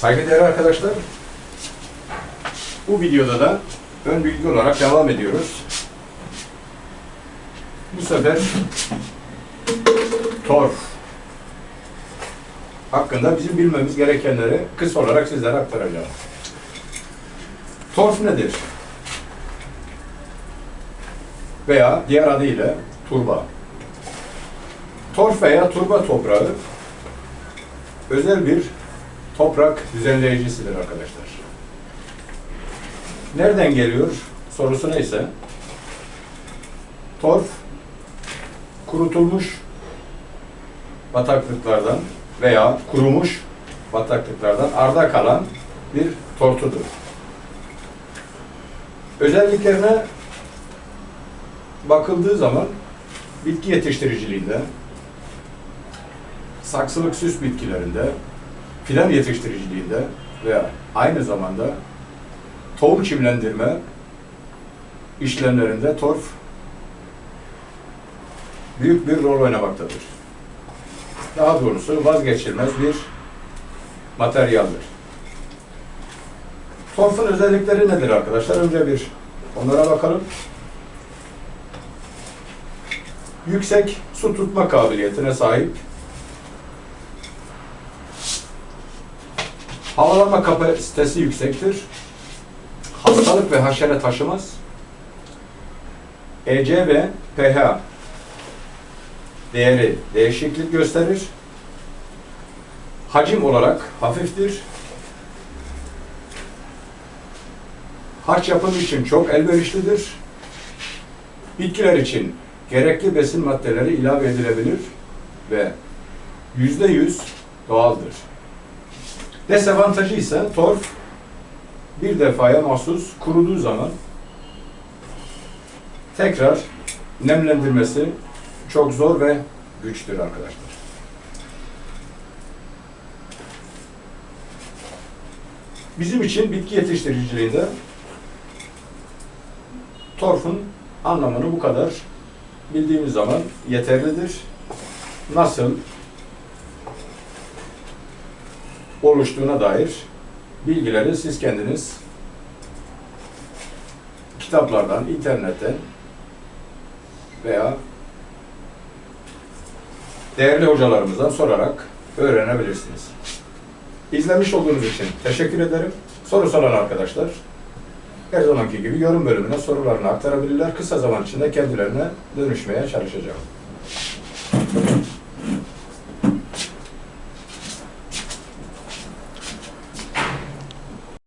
Saygıdeğer arkadaşlar, bu videoda da ön bilgi olarak devam ediyoruz. Bu sefer torf hakkında bizim bilmemiz gerekenleri kısa olarak sizlere aktaracağım. Torf nedir? Veya diğer adıyla turba. Torf veya turba toprağı özel bir toprak düzenleyicisidir arkadaşlar. Nereden geliyor sorusu neyse torf kurutulmuş bataklıklardan veya kurumuş bataklıklardan arda kalan bir tortudur. Özelliklerine bakıldığı zaman bitki yetiştiriciliğinde, saksılık süs bitkilerinde, fidan yetiştiriciliğinde ve aynı zamanda tohum çimlendirme işlemlerinde torf büyük bir rol oynamaktadır. Daha doğrusu vazgeçilmez bir materyaldir. Torfun özellikleri nedir arkadaşlar? Önce bir onlara bakalım. Yüksek su tutma kabiliyetine sahip Havalanma kapasitesi yüksektir. Hastalık ve haşere taşımaz. EC ve pH değeri değişiklik gösterir. Hacim olarak hafiftir. Harç yapımı için çok elverişlidir. Bitkiler için gerekli besin maddeleri ilave edilebilir ve yüzde yüz doğaldır. Desavantajı ise torf bir defaya mahsus kuruduğu zaman tekrar nemlendirmesi çok zor ve güçtür arkadaşlar. Bizim için bitki yetiştiriciliğinde torfun anlamını bu kadar bildiğimiz zaman yeterlidir. Nasıl oluştuğuna dair bilgileri siz kendiniz kitaplardan, internetten veya değerli hocalarımızdan sorarak öğrenebilirsiniz. İzlemiş olduğunuz için teşekkür ederim. Soru olan arkadaşlar her zamanki gibi yorum bölümüne sorularını aktarabilirler. Kısa zaman içinde kendilerine dönüşmeye çalışacağım.